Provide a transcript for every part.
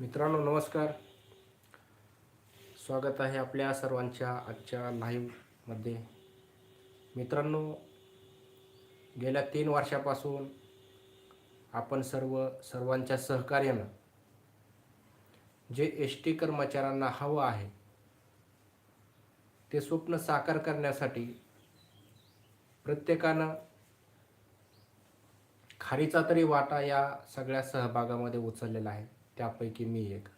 मित्रांनो नमस्कार. स्वागत आहे आपल्या सर्वांच्या आजच्या लाईव्हमध्ये मित्रांनो गेल्या तीन वर्षापासून आपण सर्व सर्वांच्या सहकार्यानं जे एस टी कर्मचाऱ्यांना हवं आहे ते स्वप्न साकार करण्यासाठी प्रत्येकानं खारीचा तरी वाटा या सगळ्या सहभागामध्ये उचललेला आहे. त्यापैकी मी एक.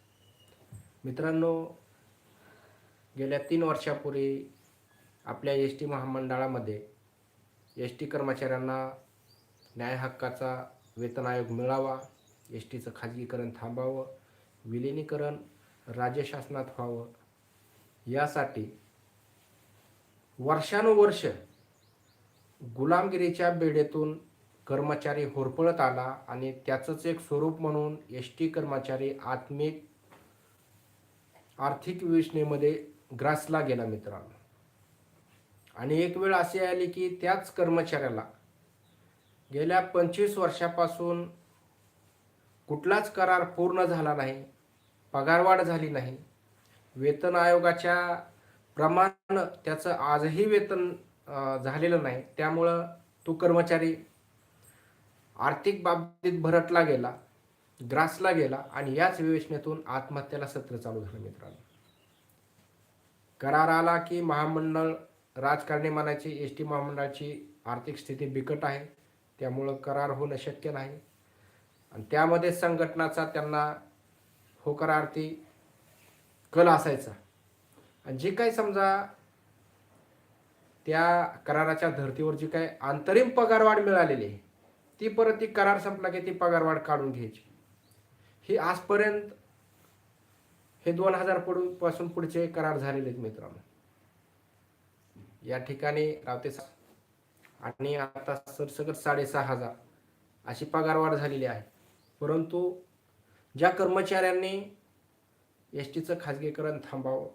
मित्रांनो गेल्या तीन वर्षापूर्वी आपल्या एस टी महामंडळामध्ये एस टी कर्मचाऱ्यांना न्याय हक्काचा वेतन आयोग मिळावा एस टीचं खाजगीकरण थांबावं विलिनीकरण राज्य शासनात व्हावं यासाठी वर्षानुवर्ष गुलामगिरीच्या बेडेतून कर्मचारी होरपळत आला आणि त्याचंच एक स्वरूप म्हणून एस टी कर्मचारी आत्मिक आर्थिक योजनेमध्ये ग्रासला गेला मित्रांनो. आणि एक वेळ अशी आली की त्याच कर्मचाऱ्याला गेल्या पंचवीस वर्षापासून कुठलाच करार पूर्ण झाला नाही पगारवाढ झाली नाही. वेतन आयोगाच्या प्रमाण त्याचं आजही वेतन झालेलं नाही. त्यामुळं तो कर्मचारी आर्थिक बाबतीत भरटला गेला ग्रासला गेला आणि याच विवेचनेतून आत्महत्येला सत्र चालू झालं मित्रांनो. करार आला की महामंडळ राजकारणी म्हणायची एस टी महामंडळाची आर्थिक स्थिती बिकट आहे. त्यामुळं करार होणं शक्य नाही. आणि त्यामध्ये संघटनाचा त्यांना होकारार्थी कल असायचा. आणि जे काही समजा त्या कराराच्या धर्तीवर जी काही अंतरिम पगारवाढ मिळालेली आहे ती परत ती करार संपला की ती पगारवाढ काढून घ्यायची. ही आजपर्यंत हे दोन हजार पडून पासून पुढचे करार झालेले आहेत मित्रांनो. या ठिकाणी रावते आणि आता सरसकट साडेसहा हजार अशी पगारवाढ झालेली आहे. परंतु ज्या कर्मचाऱ्यांनी एस टीचं खाजगीकरण थांबावं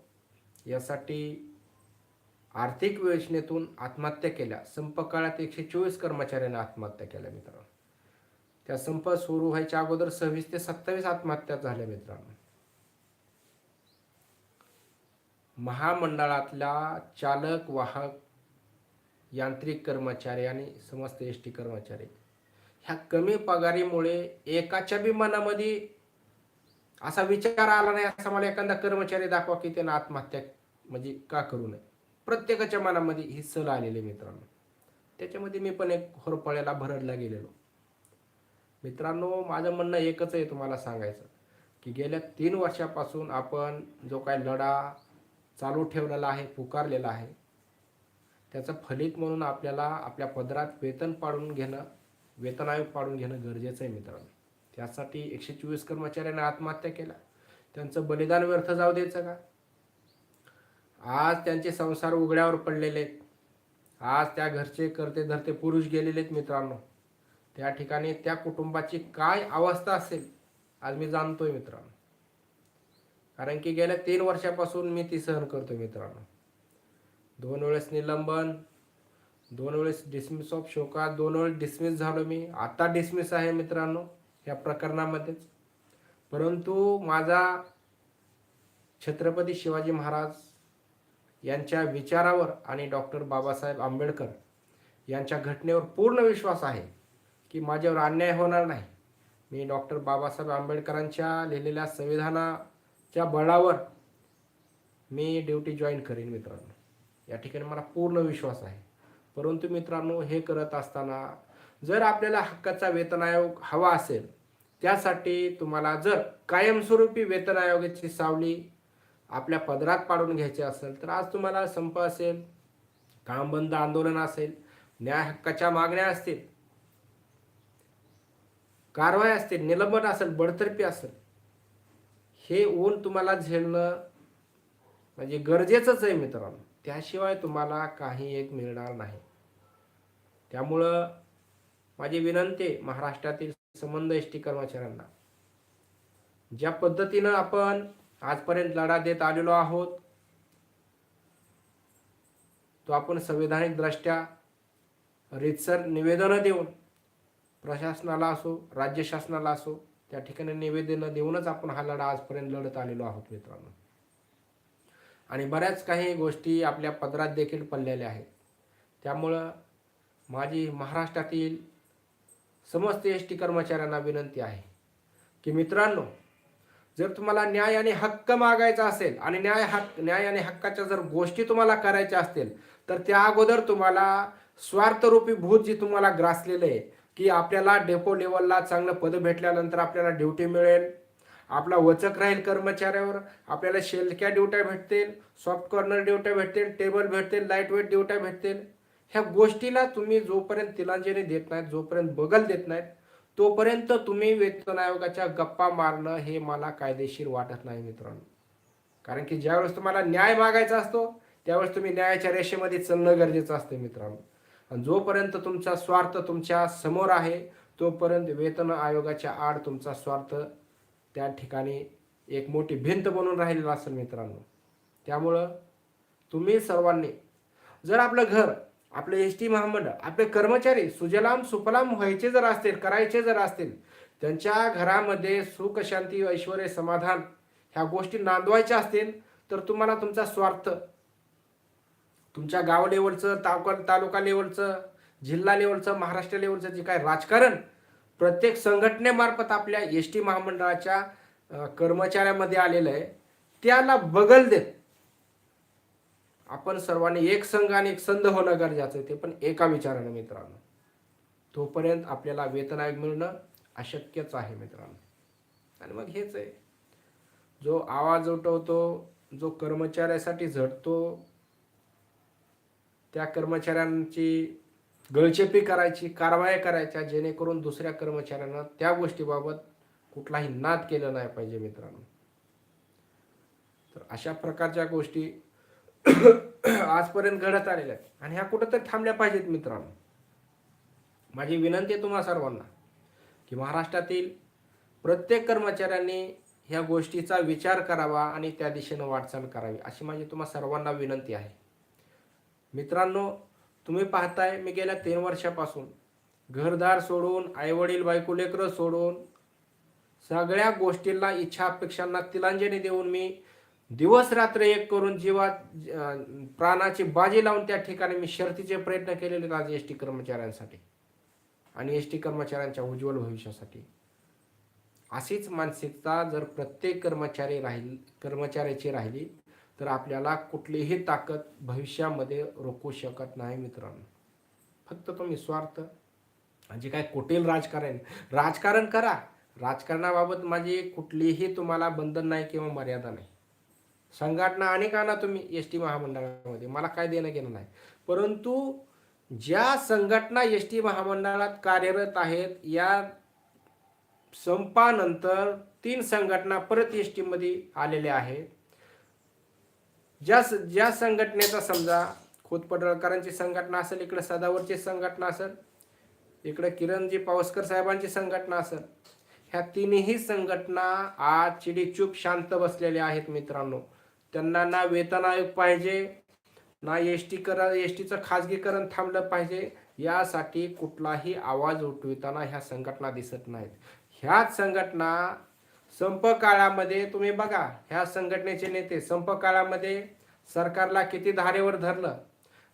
यासाठी आर्थिक योजनेतून आत्महत्या केल्या. संप काळात एकशे चोवीस कर्मचाऱ्यांनी आत्महत्या केल्या मित्रांनो. त्या संप सुरू व्हायच्या अगोदर सव्वीस ते सत्तावीस आत्महत्या झाल्या मित्रांनो. महामंडळातल्या चालक वाहक यांत्रिक कर्मचारी आणि समस्त एस टी कर्मचारी ह्या कमी पगारीमुळे एकाच्या बी मनामध्ये असा विचार आला नाही असा मला एखादा कर्मचारी दाखवा की त्यानं आत्महत्या म्हणजे का करू नये. प्रत्येकाच्या मनामध्ये ही सल आलेली मित्रांनो. त्याच्यामध्ये मी पण एक होरपळ्याला भरडला गेलेलो. मित्रांनो माझं म्हणणं एकच आहे तुम्हाला सांगायचं की गेल्या तीन वर्षापासून आपण जो काय लढा चालू ठेवलेला आहे पुकारलेला आहे त्याचं फलित म्हणून आपल्याला आपल्या पदरात वेतन पाडून घेणं वेतन आयोग पाडून घेणं गरजेचं आहे मित्रांनो. त्यासाठी एकशे चोवीस कर्मचाऱ्यांनी आत्महत्या केल्या. त्यांचं बलिदान व्यर्थ जाऊ द्यायचं का? आज त्यांचे संसार उघड्यावर पडलेले आहेत. आज त्या घरचे करते धरते पुरुष गेलेले आहेत मित्रांनो. त्या ठिकाणी त्या कुटुंबाची काय अवस्था असेल आज मी जाणतोय मित्रांनो. कारण की गेल्या तीन वर्षापासून मी ती सहन करतोय मित्रांनो. दोन वेळेस निलंबन दोन वेळेस डिसमिस ऑफ शोकात दोन वेळेस डिसमिस झालो मी. आता डिसमिस आहे मित्रांनो या प्रकरणामध्येच. परंतु माझा छत्रपती शिवाजी महाराज यांच्या विचारावर आणि डॉक्टर बाबासाहेब आंबेडकर यांच्या घटनेवर पूर्ण विश्वास आहे की माझ्यावर अन्याय होणार नाही. मी डॉक्टर बाबासाहेब आंबेडकरांच्या लिहिलेल्या संविधानाच्या बळावर मी ड्युटी जॉईन करेन मित्रांनो. या ठिकाणी मला पूर्ण विश्वास आहे. परंतु मित्रांनो हे करत असताना जर आपल्याला हक्काचा वेतन आयोग हवा असेल त्यासाठी तुम्हाला जर कायमस्वरूपी वेतन आयोगाची सावली आपल्या पदरात पाडून घ्यायचे असेल तर आज तुम्हाला संप असेल काम बंद आंदोलन असेल न्याय हक्काच्या मागण्या असतील कारवाई असतील निलंबन असेल बडतर्फी असेल हे ऊन तुम्हाला झेलणं म्हणजे गरजेचंच आहे मित्रांनो. त्याशिवाय तुम्हाला काही एक मिळणार नाही. त्यामुळं माझी विनंती महाराष्ट्रातील संबंध एस टी कर्मचाऱ्यांना. ज्या पद्धतीनं आपण आजपर्यंत लढा देत आलेलो आहोत. तो आपण संविधानिकदृष्ट्या रितसर निवेदनं देऊन प्रशासनाला असो राज्य शासनाला असो त्या ठिकाणी निवेदनं देऊनच आपण हा लढा आजपर्यंत लढत आलेलो आहोत मित्रांनो. आणि बऱ्याच काही गोष्टी आपल्या पदरात देखील पडलेल्या आहेत. त्यामुळं माझी महाराष्ट्रातील समस्त एस टी कर्मचाऱ्यांना विनंती आहे की मित्रांनो जर तुम्हाला न्याय आणि हक्क मागायचा असेल आणि न्याय हक्क न्याय आणि हक्काच्या जर गोष्टी तुम्हाला करायच्या असतील तर त्या अगोदर तुम्हाला स्वार्थरूपी भूत जी तुम्हाला ग्रासलेलं आहे की आपल्याला डेपो लेवलला चांगलं पद भेटल्यानंतर आपल्याला ड्युटी मिळेल आपला वचक राहील कर्मचाऱ्यावर आपल्याला शेलक्या ड्युट्या भेटतील सॉफ्ट कॉर्नर ड्युट्या भेटतील टेबल भेटतील लाइट वेट ड्युट्या भेटतील. ह्या गोष्टीला तुम्ही जोपर्यंत तिलांजली देत नाहीत जोपर्यंत बगल देत नाहीत तोपर्यंत तुम्ही वेतन आयोगाच्या गप्पा मारणं हे मला कायदेशीर वाटत नाही मित्रांनो. कारण की ज्यावेळेस तुम्हाला न्याय मागायचा असतो त्यावेळेस तुम्ही न्यायाच्या रेषेमध्ये चालणं गरजेचं असतं मित्रांनो. आणि जोपर्यंत तुमचा स्वार्थ तुमच्यासमोर आहे तोपर्यंत वेतन आयोगाच्या आड तुमचा स्वार्थ त्या ठिकाणी एक मोठी भिंत बनून राहिलेला असेल मित्रांनो. त्यामुळं तुम्ही सर्वांनी जर आपलं घर आपलं एस टी महामंडळ आपले कर्मचारी सुजलाम सुफलाम व्हायचे जर असतील करायचे जर असतील त्यांच्या घरामध्ये सुख शांती ऐश्वर समाधान ह्या गोष्टी नांदवायच्या असतील तर तुम्हाला तुमचा स्वार्थ तुमच्या गाव लेवलचं तालुका तालुका लेवलचं जिल्हा लेवलचं महाराष्ट्र लेवलचं जे काय राजकारण प्रत्येक संघटनेमार्फत आपल्या एस टी महामंडळाच्या कर्मचाऱ्यामध्ये आलेलं आहे त्याला बगल देत. आपण सर्वांनी एक संघ आणि एक संध होणं गरजेचं आहे ते पण एका विचारानं मित्रांनो. तोपर्यंत आपल्याला वेतन आयोग मिळणं अशक्यच आहे मित्रांनो. आणि मग हेच आहे. जो आवाज उठवतो जो कर्मचाऱ्यासाठी झटतो त्या कर्मचाऱ्यांची गळचेपी करायची कारवाया करायच्या जेणेकरून दुसऱ्या कर्मचाऱ्यांना त्या गोष्टीबाबत कुठलाही नाद केला नाही पाहिजे मित्रांनो. तर अशा प्रकारच्या गोष्टी आजपर्यंत घडत आलेल्या आहेत. आणि ह्या कुठं तर थांबल्या पाहिजेत मित्रांनो. माझी विनंती आहे तुम्हा सर्वांना की महाराष्ट्रातील प्रत्येक कर्मचाऱ्यांनी ह्या गोष्टीचा विचार करावा आणि त्या दिशेनं वाटचाल करावी अशी माझी तुम्हा सर्वांना विनंती आहे. मित्रांनो तुम्ही पाहताय मी गेल्या तीन वर्षापासून घरदार सोडून आईवडील बायको लेकरं सोडून सगळ्या गोष्टींना इच्छा अपेक्षांना तिलांजली देऊन मी दिवस रात्र एक करून जीवात प्राणाची बाजी लावून त्या ठिकाणी मी शर्तीचे प्रयत्न केलेले आज एस टी कर्मचाऱ्यांसाठी आणि एस टी कर्मचाऱ्यांच्या उज्ज्वल भविष्यासाठी. अशीच मानसिकता जर प्रत्येक कर्मचारी राहील कर्मचाऱ्याची राहिली तर आपल्याला कुठलीही ताकद भविष्यामध्ये रोखू शकत नाही मित्रांनो. फक्त तुम्ही स्वार्थ जे काय कुटील राजकारण राजकारण करा. राजकारणाबाबत माझी कुठलीही तुम्हाला बंधन नाही किंवा मर्यादा नाही. संघटना अनेक आणा तुम्ही एस टी महामंडळामध्ये मला काय देणं घेणं नाही. परंतु ज्या संघटना एस टी महामंडळात कार्यरत आहेत या संपानंतर तीन संघटना परत एस टीमध्ये आलेल्या आहेत. ज्या ज्या संघटनेचा समजा खोतपडळकरांची संघटना असेल इकडे सदावरची संघटना असेल इकडे किरणजी पावसकर साहेबांची संघटना असेल ह्या तिन्ही संघटना आज चिडीचूप शांत बसलेल्या आहेत मित्रांनो. त्यांना ना वेतन आयोग पाहिजे ना एस टी करा एस टीचं खाजगीकरण थांबलं पाहिजे यासाठी कुठलाही आवाज उठविताना ह्या संघटना दिसत नाहीत. ह्याच संघटना संप काळामध्ये तुम्ही बघा ह्या संघटनेचे नेते संप काळामध्ये सरकारला किती धारेवर धरलं.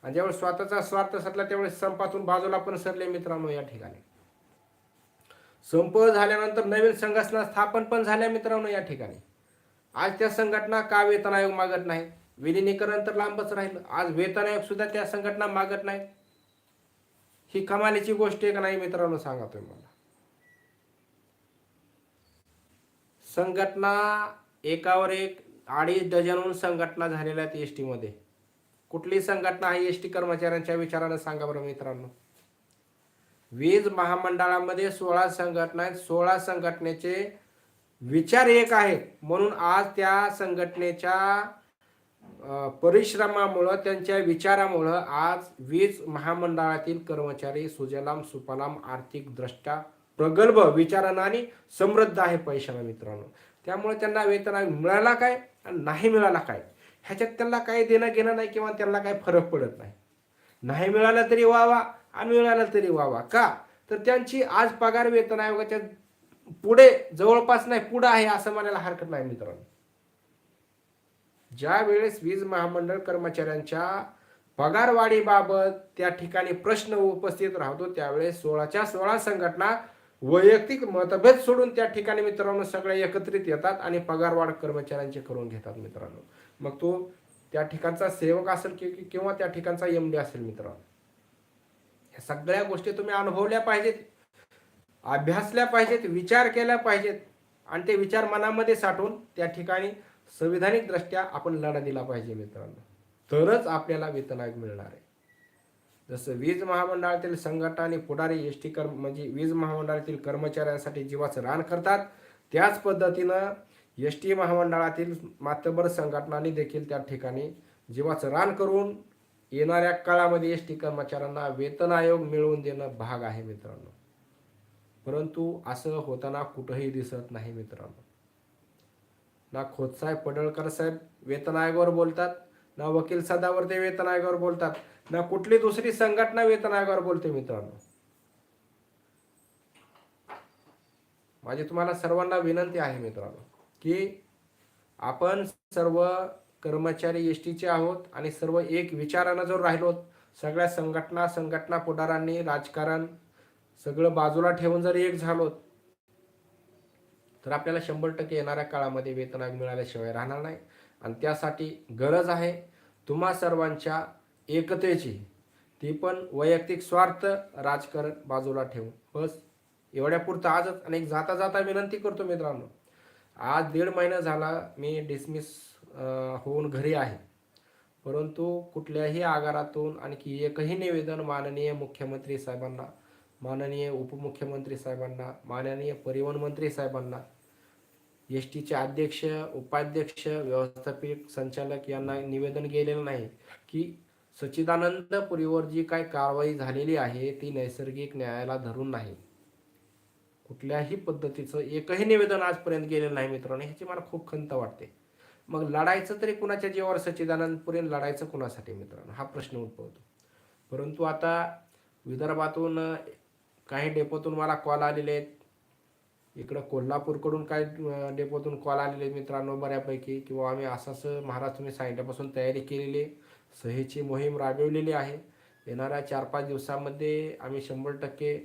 आणि ज्यावेळेस स्वतःचा स्वार्थ सरला त्यावेळेस संपातून बाजूला पण सरले मित्रांनो या ठिकाणी. संप झाल्यानंतर नवीन संघटना स्थापन पण झाल्या मित्रांनो या ठिकाणी. आज त्या संघटना का वेतन आयोग मागत नाही? विलिनीकरण तर लांबच राहिलं. आज वेतन आयोग सुद्धा त्या संघटना मागत नाही. ही कमालीची गोष्ट आहे का नाही मित्रांनो सांगा तुम्ही मला संघटना एकावर एक अडीच डझनहून संघटना झालेल्या आहेत एस टीमध्ये कुठली संघटना आहे एस टी कर्मचाऱ्यांच्या विचारानं सांगा बरं मित्रांनो. वीज महामंडळामध्ये सोळा संघटना आहेत. सोळा संघटनेचे विचार एक आहे. म्हणून आज त्या संघटनेच्या परिश्रमामुळं त्यांच्या विचारामुळं आज वीज महामंडळातील कर्मचारी सुजलाम सुपलाम आर्थिकदृष्ट्या प्रगल्भ विचारानं आणि समृद्ध आहे पैशाला मित्रांनो. त्यामुळे त्यांना वेतन आयोग मिळाला काय आणि नाही मिळाला काय? ह्याच्यात त्यांना काही देणं घेणं नाही किंवा त्यांना काही फरक पडत नाही. नाही मिळालं तरी व्हावा आणि मिळालं तरी व्हावा का? तर त्यांची आज पगार वेतन आयोगाच्या पुढे जवळपास नाही पुढे आहे असं म्हणायला हरकत नाही मित्रांनो. ज्या वेळेस वीज महामंडळ कर्मचाऱ्यांच्या पगारवाढीबाबत त्या ठिकाणी प्रश्न उपस्थित राहतो त्यावेळेस सोळाच्या सोळा संघटना वैयक्तिक मतभेद सोडून त्या ठिकाणी मित्रांनो सगळे एकत्रित येतात आणि पगारवाढ कर्मचाऱ्यांचे करून घेतात मित्रांनो. मग तो त्या ठिकाणचा सेवक असेल कि- किंवा त्या ठिकाणचा एम डी असेल मित्रांनो. ह्या सगळ्या गोष्टी तुम्ही अनुभवल्या पाहिजेत. अभ्यासल्या पाहिजेत विचार केल्या पाहिजेत आणि ते विचार मनामध्ये साठवून त्या ठिकाणी संविधानिक दृष्ट्या आपण लढा दिला पाहिजे मित्रांनो. तरच आपल्याला वेतन आयोग मिळणार आहे. जसं वीज महामंडळातील संघटना आणि पुढारी एस टी कर्म म्हणजे वीज महामंडळातील कर्मचाऱ्यांसाठी जीवाचं रान करतात. त्याच पद्धतीनं एस टी महामंडळातील मातबर संघटनांनी देखील त्या ठिकाणी जीवाचं रान करून येणाऱ्या काळामध्ये एस टी कर्मचाऱ्यांना वेतन आयोग मिळवून देणं भाग आहे मित्रांनो. परंतु असं होताना कुठंही दिसत नाही मित्रांनो. ना खोतसाहेब पडळकर साहेब वेतन आयोगावर बोलतात ना वकील सदावर्ते वेतन आयोगावर बोलतात ना कुठली दुसरी संघटना वेतन आयोगावर बोलते मित्रांनो. माझी तुम्हाला सर्वांना विनंती आहे मित्रांनो की आपण सर्व कर्मचारी एस टीचे आहोत आणि सर्व एक विचारानं जर राहिलो सगळ्या संघटना संघटना पुढारांनी राजकारण सगळं बाजूला ठेवून जर एक झालो तर आपल्याला शंभर टक्के येणाऱ्या काळामध्ये वेतन आयोग मिळाल्याशिवाय राहणार नाही. आणि त्यासाठी गरज आहे तुम्हा सर्वांच्या एकतेची. ती पण वैयक्तिक स्वार्थ राजकारण बाजूला ठेवून. बस एवढ्यापुरतं आजच आणि एक जाता जाता विनंती करतो मित्रांनो. आज दीड महिना झाला मी डिसमिस होऊन घरी आहे. परंतु कुठल्याही आगारातून आणखी एकही निवेदन माननीय मुख्यमंत्री साहेबांना माननीय उपमुख्यमंत्री साहेबांना माननीय परिवहन मंत्री साहेबांना एस टीचे अध्यक्ष उपाध्यक्ष व्यवस्थापक संचालक यांना निवेदन गेलेलं नाही की सच्चिदानंद पुरीवर जी काय कारवाई झालेली आहे ती नैसर्गिक न्यायाला धरून नाही. कुठल्याही पद्धतीचं एकही निवेदन आजपर्यंत गेलेलं नाही मित्रांनो ह्याची मला खूप खंत वाटते. मग लढायचं तरी कुणाच्या जीवावर सच्चिदानंद लढायचं कुणासाठी मित्रांनो? हा प्रश्न उद्भवतो. परंतु आता विदर्भातून काही डेपोतून मला कॉल आलेले आहेत. इकडं कोल्हापूरकडून काही डेपोतून कॉल आलेले आहेत मित्रांनो बऱ्यापैकी किंवा आम्ही असं असं महाराज तुम्ही सांगितल्यापासून तयारी केलेली सहीची मोहीम राबवलेली आहे. येणाऱ्या चार पाच दिवसामध्ये आम्ही शंभर टक्के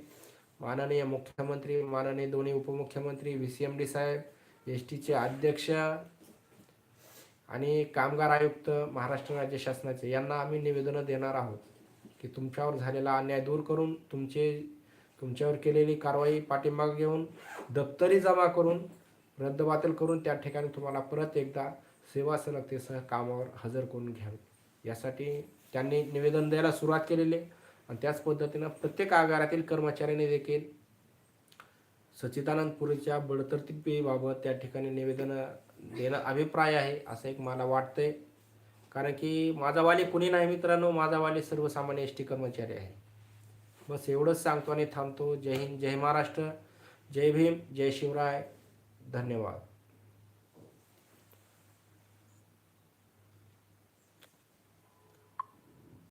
माननीय मुख्यमंत्री माननीय दोन्ही उपमुख्यमंत्री व्ही सी एम डी साहेब एस टीचे अध्यक्ष आणि कामगार आयुक्त महाराष्ट्र राज्य शासनाचे यांना आम्ही निवेदनं देणार आहोत की तुमच्यावर झालेला अन्याय दूर करून तुमचे तुमच्यावर केलेली कारवाई पाठिंबा घेऊन दप्तरी जमा करून रद्दबातल करून त्या ठिकाणी तुम्हाला परत एकदा सेवा सलगतेसह कामावर हजर करून घ्यावे. यासाठी त्यांनी निवेदन द्यायला सुरुवात केलेली आहे. आणि त्याच पद्धतीनं प्रत्येक आगारातील कर्मचाऱ्यांनी देखील सच्चिदानंद पुरीच्या बडतर्फीबाबत त्या ठिकाणी निवेदन देणं अभिप्राय आहे असं एक मला वाटतंय. कारण की माझा वाली कुणी नाही मित्रांनो माझा वाली सर्वसामान्य एस टी कर्मचारी आहे. बस एवढंच सांगतो आणि थांबतो. जय हिंद जय महाराष्ट्र जय भीम जय शिवराय. धन्यवाद.